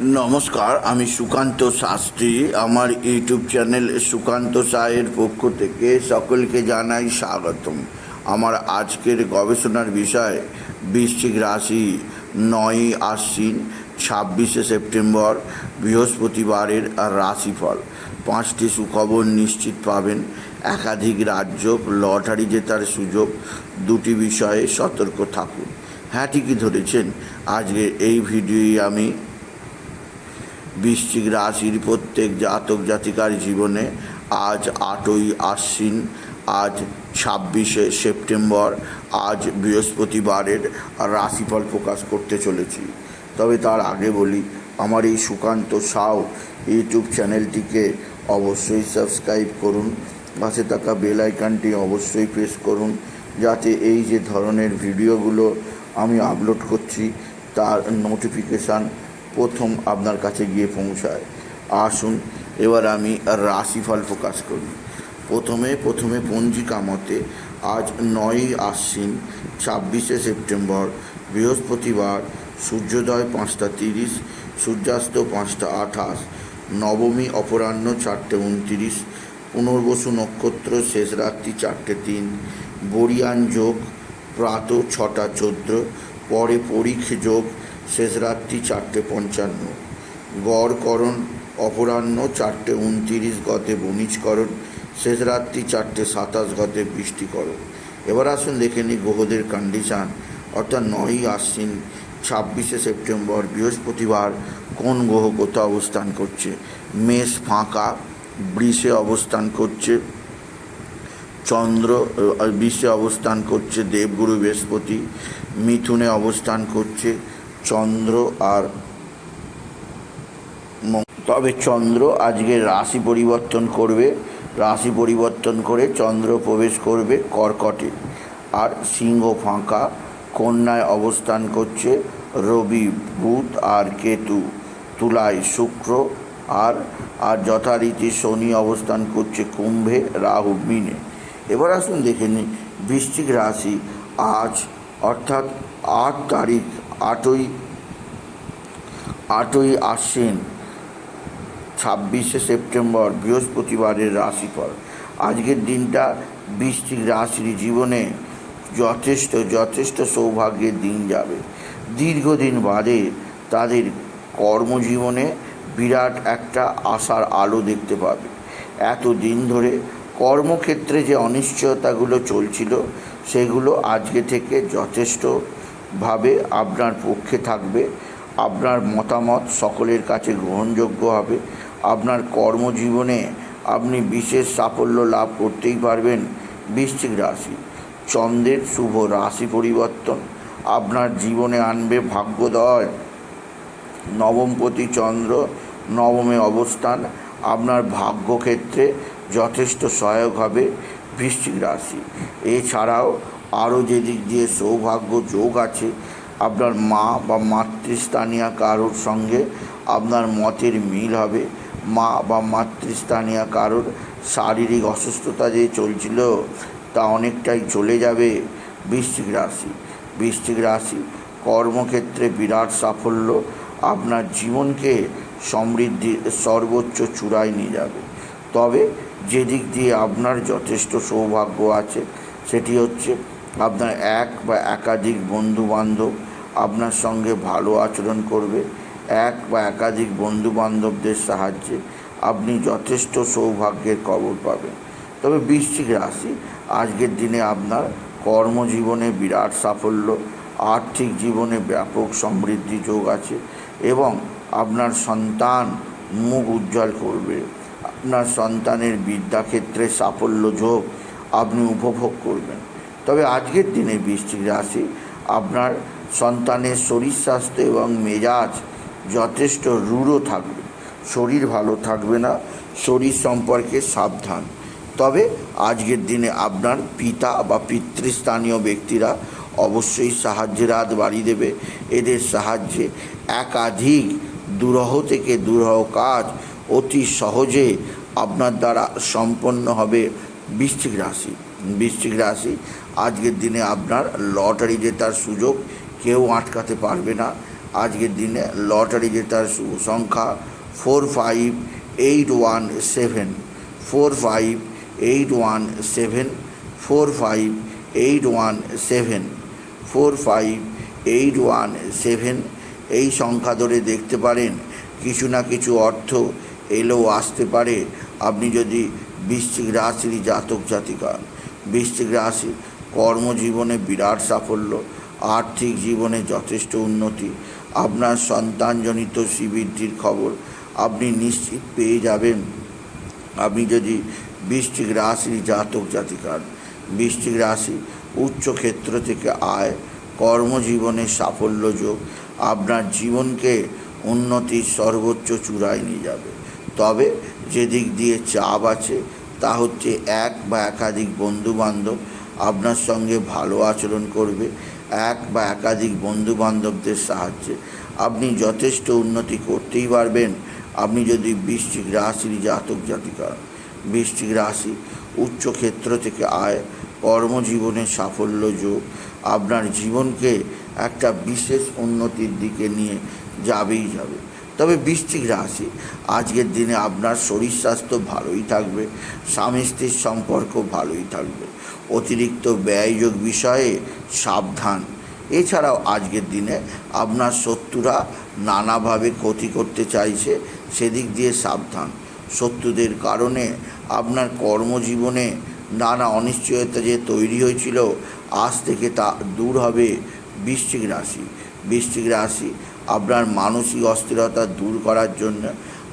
নমস্কার, আমি সুকান্ত শাস্ত্রী। আমার ইউটিউব চ্যানেল সুকান্ত সায়ের পক্ষ থেকে সকলকে জানাই স্বাগতম। আমার আজকের গবেষণার বিষয় বৃশ্চিক রাশি নয়ই আশ্বিন, ছাব্বিশে সেপ্টেম্বর, বৃহস্পতিবারের রাশিফল। পাঁচটি সুখবর নিশ্চিত পাবেন। একাধিক রাজ্য লটারি জেতার সুযোগ। দুটি বিষয়ে সতর্ক থাকুন। হ্যাঁ ঠিকই ধরেছেন। আজকে এই ভিডিওই আমি বৃশ্চিক রাশির প্রত্যেক জাতক জাতিকার জীবনে আজ আটই আশ্বিন, আজ ছাব্বিশে সেপ্টেম্বর, আজ বৃহস্পতিবারের রাশিফল প্রকাশ করতে চলেছি। তবে তার আগে বলি, আমার এই সুকান্ত সাউ ইউটিউব চ্যানেলটিকে অবশ্যই সাবস্ক্রাইব করুন, পাশে থাকা বেল অবশ্যই প্রেস করুন, যাতে এই যে ধরনের ভিডিওগুলো আমি আপলোড করছি, তার নোটিফিকেশান প্রথম আপনার কাছে গিয়ে পৌঁছায়। আসুন, এবার আমি রাশিফল প্রকাশ করি। প্রথমে প্রথমে পঞ্জিকা মতে আজ নয়ই আশ্বিন, ছাব্বিশে সেপ্টেম্বর, বৃহস্পতিবার, সূর্যোদয় পাঁচটা তিরিশ, সূর্যাস্ত পাঁচটা আঠাশ, নবমী অপরাহ্ন চারটে উনতিরিশ, পুনর্বসু নক্ষত্র শেষ রাত্রি চারটে তিন, বরিয়ান যোগ প্রাত ছটা চোদ্দ, পরে পরীক্ষ যোগ শেষ রাত্রি চারটে পঞ্চান্ন। গড়করণ অপরাহ্ন চারটে উনতিরিশ গতে বণিজকরণ, শেষ রাত্রি চারটে সাতাশ গতে বৃষ্টিকরণ। এবার আসুন দেখে নিই গ্রহদের কন্ডিশান অর্থাৎ নয়ই আশ্বিন, ছাব্বিশে সেপ্টেম্বর, বৃহস্পতিবার কোন গ্রহ কোথা অবস্থান করছে? মেষ ফাঁকা, বৃষে অবস্থান করছে, চন্দ্র বিশ্বে অবস্থান করছে, দেবগুরু বৃহস্পতি, মিথুনে অবস্থান করছে চন্দ্র আর তবে চন্দ্র আজকে রাশি পরিবর্তন করবে। রাশি পরিবর্তন করে চন্দ্র প্রবেশ করবে কর্কটে। আর সিংহ ফাঁকা, কন্যায় অবস্থান করছে রবি, বুধ আর কেতু তুলায় শুক্র আর আর যথারীতি শনি অবস্থান করছে কুম্ভে, রাহু, মিনে। এবার আসুন দেখে নিই, বৃশ্চিক রাশি আজ অর্থাৎ আট তারিখ আটই আটই আশ্বিন, ছাব্বিশে সেপ্টেম্বর, বৃহস্পতিবারের রাশিফল। আজকের দিনটা বৃশ্চিক রাশির জীবনে যথেষ্ট যথেষ্ট সৌভাগ্যের দিন যাবে। দীর্ঘদিন বাদে তাদের কর্মজীবনে বিরাট একটা আশার আলো দেখতে পাবে। এত দিন ধরে কর্মক্ষেত্রে যে অনিশ্চয়তাগুলো চলছিল, সেগুলো আজকে থেকে যথেষ্টভাবে আপনার পক্ষে থাকবে, আপনার মতামত সকলের কাছে গ্রহণযোগ্য হবে, আপনার কর্মজীবনে আপনি বিশেষ সাফল্য লাভ করতেই পারবেন বৃশ্চিক রাশি। চন্দ্রের শুভ রাশি পরিবর্তন, আপনার জীবনে আনবে ভাগ্যোদয়। নবমপতি চন্দ্র, নবমে অবস্থান, আপনার ভাগ্যক্ষেত্রে যথেষ্ট সহায়ক হবে বৃশ্চিক রাশি। এছাড়াও আরও যে দিক দিয়ে সৌভাগ্য যোগ আছে, আপনার মা বা মাতৃস্থানীয় কারোর সঙ্গে আপনার মতের মিল হবে। মা বা মাতৃস্থানীয় কারোর শারীরিক অসুস্থতা যে চলছিল, তা অনেকটাই চলে যাবে বৃশ্চিক রাশি। বৃশ্চিক রাশি কর্মক্ষেত্রে বিরাট সাফল্য, আপনার জীবনকে সমৃদ্ধির সর্বোচ্চ চূড়ায় নিয়ে যাবে। তবে যেদিক দিয়ে আপনার যথেষ্ট সৌভাগ্য আছে, সেটি হচ্ছে আপনার এক বা একাধিক বন্ধু বান্ধব আপনার সঙ্গে ভালো আচরণ করবে। এক বা একাধিক বন্ধু বান্ধবদের সাহায্যে আপনি যথেষ্ট সৌভাগ্যের কবর পাবেন। তবে বৃশ্চিক রাশি, আজকের দিনে আপনার কর্মজীবনে বিরাট সাফল্য, আর্থিক জীবনে ব্যাপক সমৃদ্ধি যোগ আছে এবং আপনার সন্তান মুখ উজ্জ্বল করবে। আপনার সন্তানের বিদ্যাক্ষেত্রে সাফল্য যোগ আপনি উপভোগ করবেন। তবে আজকের দিনে বৃশ্চিক রাশি, আপনার সন্তানের শরীর স্বাস্থ্য এবং মেজাজ যথেষ্ট রূঢ় থাকবে। শরীর ভালো থাকবে না, শরীর সম্পর্কে সাবধান। তবে আজকের দিনে আপনার পিতা বা পিতৃস্থানীয় ব্যক্তিরা অবশ্যই সাহায্যের হাত বাড়িয়ে দেবে। এদের সাহায্যে একাধিক দুরহ থেকে দুরহ কাজ অতি সহজে আপনার দ্বারা সম্পন্ন হবে বৃশ্চিক রাশি। বৃশ্চিক রাশি আজকের দিনে আপনার লটারি জেতার সুযোগ কেউ আটকাতে পারবে না। আজকের দিনে লটারি জেতার সংখ্যা four five eight one seven four five eight one seven four five eight one seven four five eight one seven এই সংখ্যা ধরে দেখতে পারেন, কিছু না কিছু অর্থ এলেও আসতে পারে। আপনি যদি বৃশ্চিক রাশির জাতক জাতিকা, বৃশ্চিক রাশি কর্মজীবনে বিরাট সাফল্য, আর্থিক জীবনে যথেষ্ট উন্নতি। আপনার সন্তানজনিত শ্রীবৃদ্ধির খবর আপনি নিশ্চিত পেয়ে যাবেন। আপনি যদি বৃষ্টিক রাশির জাতক জাতিকার বৃষ্টিক রাশি উচ্চ ক্ষেত্র থেকে আয়, কর্মজীবনে সাফল্য যোগ, আপনার জীবনকে উন্নতির সর্বোচ্চ চূড়ায় নিয়ে যাবে। তবে যে দিক দিয়ে চাপ আছে, তা হচ্ছে এক বা একাধিক বন্ধু বান্ধব আপনার সঙ্গে ভালো আচরণ করবে, এক বা একাধিক বন্ধু বান্ধবদের সাহায্যে। আপনি যথেষ্ট উন্নতি করতেই পারবেন। আপনি যদি বৃশ্চিক রাশির জাতক জাতিকা, বৃশ্চিক রাশি উচ্চ ক্ষেত্র থেকে আয়, কর্মজীবনে সাফল্য যোগ, আপনার জীবনকে একটা বিশেষ উন্নতির দিকে নিয়ে যাবেই যাবে। তবে বৃশ্চিক রাশি। আজকের দিনে আপনার শরীর স্বাস্থ্য ভালোই থাকবে, স্বামী স্ত্রীর সম্পর্ক ভালোই থাকবে। অতিরিক্ত ব্যয়যোগ বিষয়ে সাবধান। এছাড়াও আজকের দিনে আপনার শত্রুরা নানাভাবে ক্ষতি করতে চাইছে, সেদিক দিয়ে সাবধান। শত্রুদের কারণে আপনার কর্মজীবনে নানা অনিশ্চয়তা যে তৈরি হয়েছিল, আজ থেকে তা দূর হবে বৃশ্চিক রাশি। বৃশ্চিক রাশি আপনার মানসিক অস্থিরতা দূর করার জন্য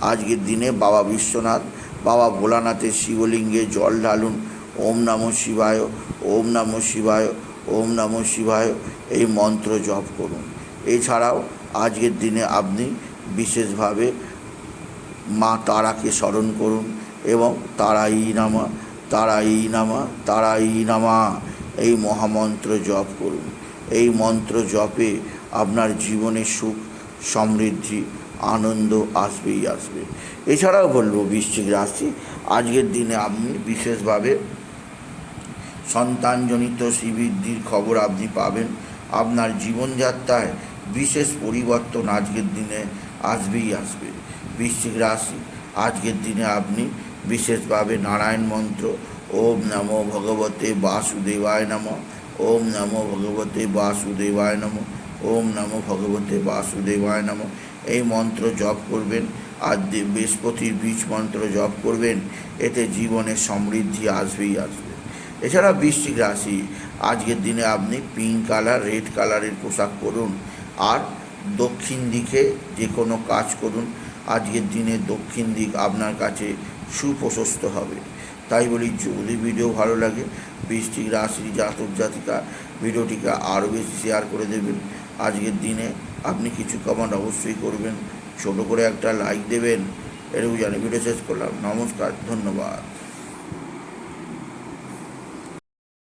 আজকের দিনে বাবা বিশ্বনাথ, বাবা ভোলানাথের শিবলিঙ্গে জল ঢালুন। ওম নমঃ শিবায়, ওম নমঃ শিবায়, ওম নমঃ শিবায় এই মন্ত্র জপ করুন। এছাড়াও আজকের দিনে আপনি বিশেষভাবে মা তারাকে স্মরণ করুন এবং তারাই নামা তারা তারাই নামা তারা তারাই নামা এই মহামন্ত্র জপ করুন। এই মন্ত্র জপে আপনার জীবনে সুখ, সমৃদ্ধি, আনন্দ আসবেই আসবে। এছাড়াও বলব বৃশ্চিক রাশি, আজকের দিনে আপনি বিশেষভাবে সন্তানজনিত শ্রীবৃদ্ধির খবর আপনি পাবেন। আপনার জীবনযাত্রায় বিশেষ পরিবর্তন আজকের দিনে আসবেই আসবে। বৃশ্চিক রাশি, আজকের দিনে আপনি বিশেষভাবে নারায়ণ মন্ত্র, ওম নমো ভগবতে বাসুদেবায় নম, ওম নমো ভগবতে বাসুদেবায় নম। ওম নমো ভগবতে বাসুদেবায় নম। এই মন্ত্র জপ করবেন, আর বৃহস্পতির বীজ মন্ত্র জপ করবেন, এতে জীবনে সমৃদ্ধি আসবেই আসবে। এছাড়া বৃশ্চিক রাশি, আজকের দিনে আপনি পিঙ্ক কালার রেড কালারের পোশাক পরুন, আর দক্ষিণ দিকে যে কোনো কাজ করুন, আজকের দিনে দক্ষিণ দিক আপনার কাছে সুপ্রশস্ত হবে। তাই বলি, যদি ভিডিও ভালো লাগে বৃষ্টিক রাশি, জাতক জাতিকা, ভিডিওটিকে আরও বেশি শেয়ার করে দেবেন। আজকের দিনে আপনি কিছু কমেন্ট অবশ্যই করবেন। ছোট করে একটা লাইক দেবেন। এটুকু জানি ভিডিও শেষ করলাম। নমস্কার, ধন্যবাদ।